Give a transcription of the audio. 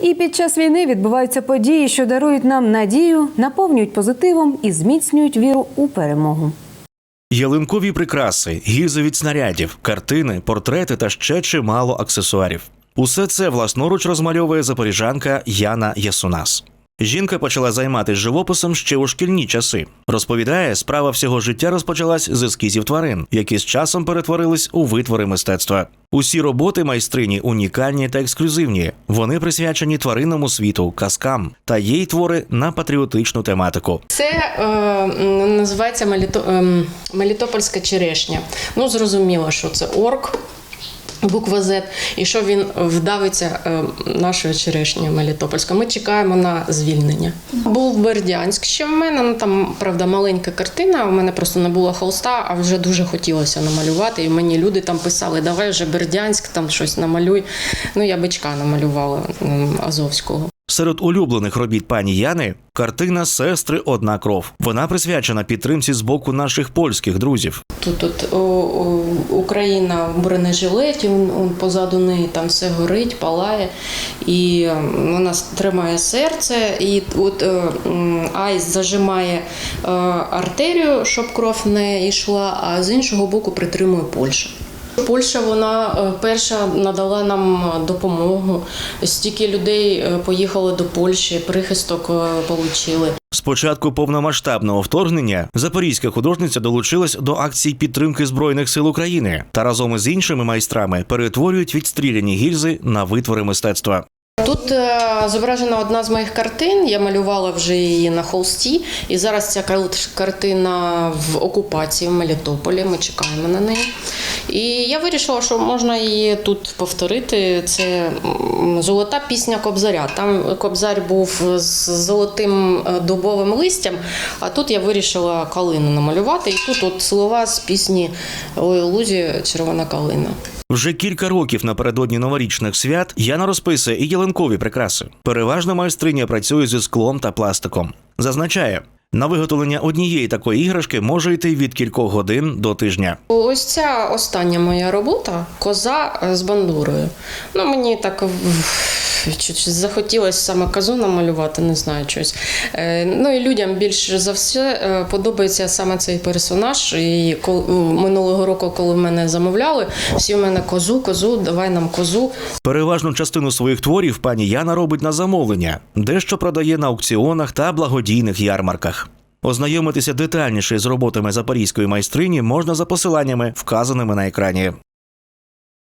І під час війни відбуваються події, що дарують нам надію, наповнюють позитивом і зміцнюють віру у перемогу. Ялинкові прикраси, гільзи від снарядів, картини, портрети та ще чимало аксесуарів. Усе це власноруч розмальовує запоріжанка Яна Ясунас. Жінка почала займатися живописом ще у шкільні часи. Розповідає, справа всього життя розпочалась з ескізів тварин, які з часом перетворились у витвори мистецтва. Усі роботи майстрині унікальні та ексклюзивні. Вони присвячені тваринному світу, казкам та й твори на патріотичну тематику. Це е, називається Меліто, ем, Мелітопольська черешня. Ну, зрозуміло, що це орк. Буква Z, і що він вдавиться е, нашою черешнею Мелітопольською. Ми чекаємо на звільнення. Був Бердянськ ще в мене. Ну там правда маленька картина. У мене просто не було холста, а вже дуже хотілося намалювати. І мені люди там писали: давай вже Бердянськ, там щось намалюй. Ну я бичка намалювала Азовського. Серед улюблених робіт пані Яни картина Сестри Одна кров. Вона присвячена підтримці з боку наших польських друзів. Тут от о, о, Україна в бронежилеті, он, он позаду неї там все горить, палає, і вона тримає серце, і от е, айс зажимає е, артерію, щоб кров не йшла, а з іншого боку притримує Польща. Польща вона е, перша надала нам допомогу. Стільки людей поїхали до Польщі, прихисток отримали. З початку повномасштабного вторгнення запорізька художниця долучилась до акцій підтримки збройних сил України та разом із іншими майстрами перетворюють відстріляні гільзи на витвори мистецтва. Тут е, зображена одна з моїх картин. Я малювала вже її на холсті, і зараз ця кар- картина в окупації в Мелітополі. Ми чекаємо на неї. І я вирішила, що можна її тут повторити. Це золота пісня Кобзаря. Там Кобзар був з золотим е, дубовим листям, а тут я вирішила калину намалювати. І тут от слова з пісні Ой, лузі червона калина. Вже кілька років напередодні новорічних свят Яна розписує і ялинкові прикраси. Переважно майстриня працює зі склом та пластиком. Зазначає, на виготовлення однієї такої іграшки може йти від кількох годин до тижня. Ось ця остання моя робота коза з бандурою. Ну, мені так в- захотілося саме козу намалювати, не знаю щось. Е, Ну і людям більше за все е, подобається саме цей персонаж. І минулого року, коли мене замовляли, всі в мене козу, козу, давай нам козу. Переважну частину своїх творів пані Яна робить на замовлення, дещо продає на аукціонах та благодійних ярмарках. Ознайомитися детальніше з роботами запорізької майстрині можна за посиланнями, вказаними на екрані.